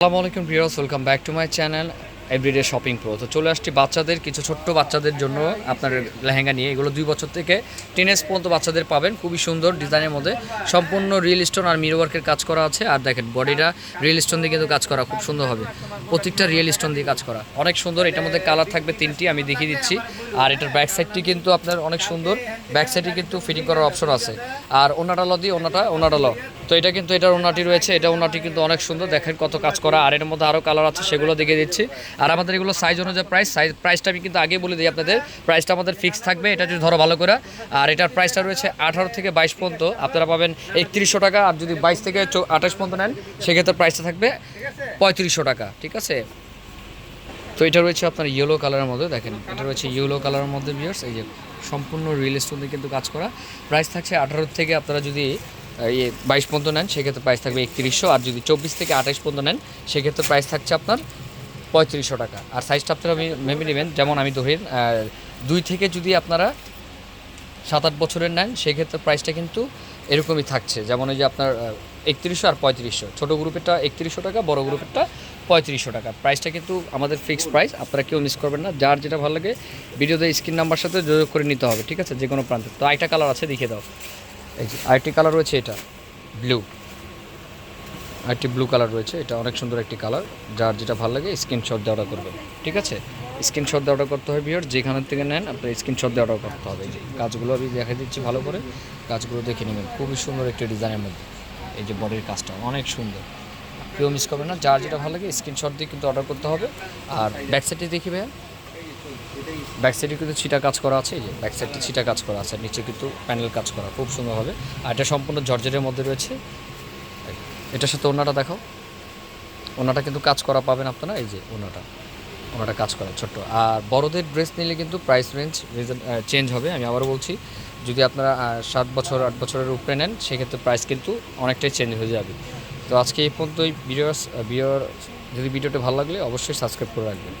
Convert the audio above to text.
আসসালামু আলাইকুম viewers welcome back to my channel Everyday shopping pro তো চলে আসছি বাচ্চাদের, কিছু ছোট্ট বাচ্চাদের জন্য আপনার লেহেঙ্গা নিয়ে। এগুলো দুই বছর থেকে টেনেস পর্যন্ত বাচ্চাদের পাবেন। খুবই সুন্দর ডিজাইনের মধ্যে। সম্পূর্ণ রিয়েল স্টোন আর মিরো ওয়ার্কের কাজ করা আছে। আর দেখেন বডিটা রিয়েল স্টোন দিয়ে কিন্তু কাজ করা, খুব সুন্দর হবে। প্রত্যেকটা রিয়েল স্টোন দিয়ে কাজ করা। অনেক সুন্দর, এটার মধ্যে কালার থাকবে তিনটি, আমি দেখিয়ে দিচ্ছি। আর এটার ব্যাক সাইডটি কিন্তু আপনার অনেক সুন্দর। ব্যাক সাইডে কিন্তু ফিটিং করার অপশন আছে। আর ওনাটা ল দিয়ে ওনাটা ওনাটা ল। তো এটা কিন্তু, এটার ওনাটি রয়েছে, এটা ওনাটি কিন্তু অনেক সুন্দর। দেখেন কত কাজ করা। আর এর মধ্যে আরও কালার আছে, সেগুলো দেখিয়ে দিচ্ছি। আর আমাদের এগুলো সাইজ অনুযায়ী প্রাইস সাইজ প্রাইসটা আমি কিন্তু আগে বলে দিই আপনাদের। প্রাইসটা আমাদের ফিক্স থাকবে, এটা যদি ধরো ভালো করে। আর এটার প্রাইসটা রয়েছে আঠারো থেকে বাইশ পর্যন্ত। আপনারা পাবেন একত্রিশশো টাকা, আর যদি বাইশ থেকে আঠাশ পর্যন্ত নেন, সেক্ষেত্রে প্রাইসটা থাকবে পঁয়ত্রিশশো টাকা, ঠিক আছে? তো এটা রয়েছে আপনার ইয়েলো কালারের মধ্যে, দেখেন, এটা রয়েছে ইয়েলো কালারের মধ্যে বিয়ার্স এই যে সম্পূর্ণ রিয়েল স্টোন দিয়ে কিন্তু কাজ করা। প্রাইস থাকছে আঠারো থেকে আপনারা যদি ইয়ে বাইশ পর্যন্ত নেন, সেক্ষেত্রে প্রাইস থাকবে একত্রিশশো, আর যদি চব্বিশ থেকে আঠাশ পর্যন্ত নেন, সেক্ষেত্রে প্রাইস থাকছে আপনার পঁয়ত্রিশশো টাকা। আর সাইজটা আপনারা ভেবে নেবেন, যেমন আমি ধরেন দুই থেকে যদি আপনারা সাত আট বছরের নেন, সেক্ষেত্রে প্রাইসটা কিন্তু এরকমই থাকছে। যেমন ওই যে আপনার একত্রিশশো আর পঁয়ত্রিশশো। ছোটো গ্রুপেরটা একত্রিশশো টাকা, বড় গ্রুপেরটা পঁয়ত্রিশশো টাকা। প্রাইসটা কিন্তু আমাদের ফিক্সড প্রাইস আপনারা কেউ মিস করবেন না। যার যেটা ভালো লাগে ভিডিওতে স্ক্রিন নাম্বার সাথে যোগাযোগ করে নিতে হবে, ঠিক আছে? যে কোনো প্রান্তে। তো আরেকটা কালার আছে, দেখিয়ে দাও। এই যে আরেকটি কালার রয়েছে এটা ব্লু আরেকটি ব্লু কালার রয়েছে, এটা অনেক সুন্দর একটি কালার যার যেটা ভালো লাগে স্ক্রিনশট দিয়ে অর্ডার করবেন, ঠিক আছে? স্ক্রিনশট দিয়ে অর্ডার করতে হবে ভিওর যেখান থেকে নেন আপনার স্ক্রিনশট দিয়ে অর্ডার করতে হবে যে কাজগুলো আমি দেখা দিচ্ছি ভালো করে, কাজগুলো দেখে নেবেন, খুবই সুন্দর একটি ডিজাইনের মধ্যে, এই যে বডির কাজটা, অনেক সুন্দর। কেউ মিস করবে না, যার যেটা ভালো লাগে স্ক্রিনশট দিয়ে কিন্তু অর্ডার করতে হবে, আর ব্যাক সাইডে দেখি ভাইয়া। ব্যাক সাইডে কিন্তু ছিটা কাজ করা আছে, এই যে ব্যাক সাইডে ছিটা কাজ করা আছে নিচে কিন্তু প্যানেল কাজ করা, খুব সুন্দর হবে, আর এটা সম্পূর্ণ জর্জেটের মধ্যে রয়েছে এটার সাথে ওনাটা দেখো। ওনাটা কিন্তু কাজ করা পাবেন আপনারা, এই যে ওনাটা। ওনাটা কাজ করা, ছোট্ট। আর বড়দের ড্রেস নিলে কিন্তু প্রাইস রেঞ্জ রিজন চেঞ্জ হবে। আমি আবারও বলছি, যদি আপনারা সাত বছর, আট বছরের উপরে নেন, সেক্ষেত্রে প্রাইস কিন্তু অনেকটাই চেঞ্জ হয়ে যাবে। তো আজকে এই পর্যন্তই ভিডিও ভিডিওর যদি ভিডিওটা ভালো লাগলে অবশ্যই সাবস্ক্রাইব করে রাখবেন।